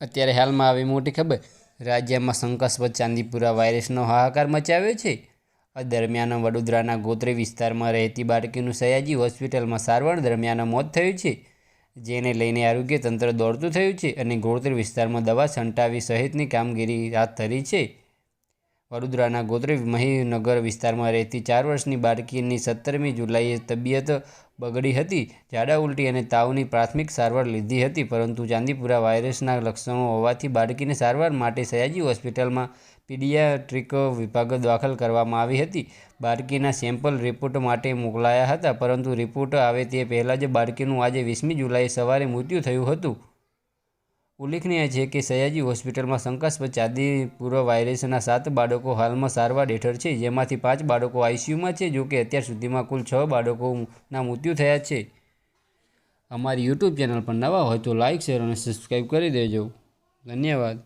અત્યારે હાલમાં આવી મોટી ખબર? રાજ્યમાં શંકાસ્પદ ચાંદીપુરા વાયરસનો હાહાકાર મચાવ્યો છે. આ દરમિયાન વડોદરાના ગોત્રી વિસ્તારમાં રહેતી બાળકીનું સયાજી હોસ્પિટલમાં સારવાર દરમિયાન મોત થયું છે. જેને લઈને આરોગ્ય તંત્ર દોડતું થયું છે અને ગોત્રી વિસ્તારમાં દવા છંટાવી સહિતની કામગીરી હાથ ધરી છે. વડોદરાના ગોત્રી મહીનગર વિસ્તારમાં રહેતી ચાર વર્ષની બાળકીની સત્તરમી જુલાઈએ તબિયત બગડી હતી. ઝાડા ઉલટી અને તાવની પ્રાથમિક સારવાર લીધી હતી, પરંતુ ચાંદીપુરા વાયરસના લક્ષણો હોવાથી બાળકીને સારવાર માટે સયાજી હોસ્પિટલમાં પીડિયાટ્રિક વિભાગ દાખલ કરવામાં આવી હતી. બાળકીના સેમ્પલ રિપોર્ટ માટે મોકલાયા હતા, પરંતુ રિપોર્ટ આવે તે પહેલાં જ બાળકીનું આજે વીસમી જુલાઈએ સવારે મૃત્યુ થયું હતું. ઉલ્લેખનીય છે કે સયાજી હોસ્પિટલમાં શંકાસ્પદ ચાંદીપુરા વાયરસના સાત બાળકો હાલમાં સારવાર હેઠળ છે. જેમાંથી પાંચ બાળકો આઈસીયુમાં છે જોકે અત્યાર સુધીમાં કુલ છ બાળકોના મૃત્યુ થયા છે. અમારી યુટ્યુબ ચેનલ પર નવા હોય તો લાઇક શેર અને સબસ્ક્રાઈબ કરી દેજો. ધન્યવાદ.